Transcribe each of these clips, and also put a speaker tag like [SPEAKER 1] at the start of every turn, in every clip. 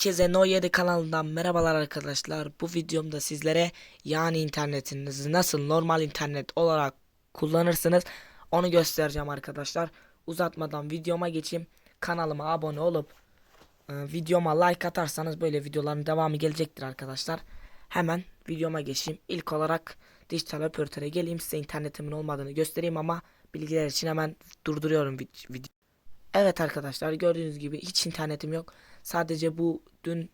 [SPEAKER 1] Herkese No 7 kanalından merhabalar arkadaşlar. Bu videomda sizlere yani internetinizi nasıl normal internet olarak kullanırsınız onu göstereceğim arkadaşlar. Uzatmadan videoma geçeyim. Kanalıma abone olup e, videoma like atarsanız böyle videoların devamı gelecektir arkadaşlar. Hemen videoma geçeyim. İlk olarak dijital operatöre geleyim size internetimin olmadığını göstereyim ama bilgiler için hemen durduruyorum video. Evet arkadaşlar gördüğünüz gibi hiç internetim yok. Sadece bu dün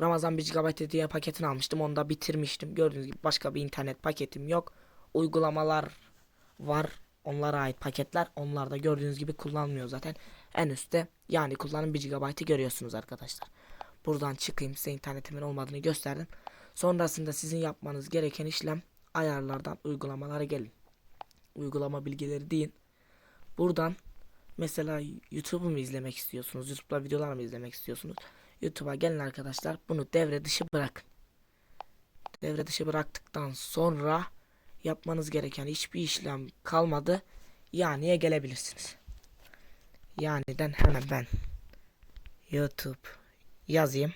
[SPEAKER 1] Ramazan 1 GB diye paketini almıştım. Onu da bitirmiştim. Gördüğünüz gibi başka bir internet paketim yok. Uygulamalar var. Onlara ait paketler. Onlar da gördüğünüz gibi kullanmıyor zaten. En üstte yani kullanım 1 GB'ı görüyorsunuz arkadaşlar. Buradan çıkayım size internetimin olmadığını gösterdim. Sonrasında sizin yapmanız gereken işlem ayarlardan uygulamalara gelin. Uygulama bilgileri deyin. Buradan Mesela YouTube'u mu izlemek istiyorsunuz? YouTube'da videolar mı izlemek istiyorsunuz? YouTube'a gelin arkadaşlar. Bunu devre dışı bırakın. Devre dışı bıraktıktan sonra yapmanız gereken hiçbir işlem kalmadı. Yani'ye gelebilirsiniz. Yani'den hemen ben YouTube yazayım.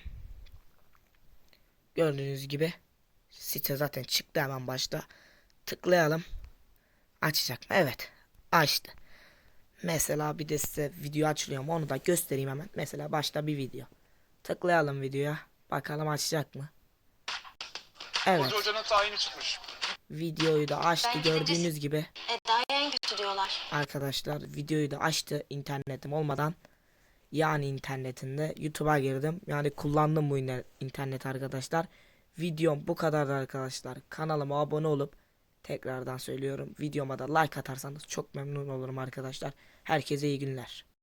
[SPEAKER 1] Gördüğünüz gibi site zaten çıktı hemen başta. Tıklayalım. Açacak mı? Evet. Açtı. Mesela bir de size video açılıyor mu onu da göstereyim hemen. Mesela başta bir video. Tıklayalım videoya. Bakalım açacak mı? Evet.
[SPEAKER 2] Hoca hocanın tayini çıkmış.
[SPEAKER 1] Videoyu da açtı
[SPEAKER 3] Ben
[SPEAKER 1] gördüğünüz gibi.
[SPEAKER 3] En kötü diyorlar.
[SPEAKER 1] Arkadaşlar videoyu da açtı internetim olmadan. Yani internetinde YouTube'a girdim. Yani kullandım bu internet arkadaşlar. Videom bu kadardı arkadaşlar. Kanalıma abone olup tekrardan söylüyorum. Videoma da like atarsanız çok memnun olurum arkadaşlar. Herkese iyi günler.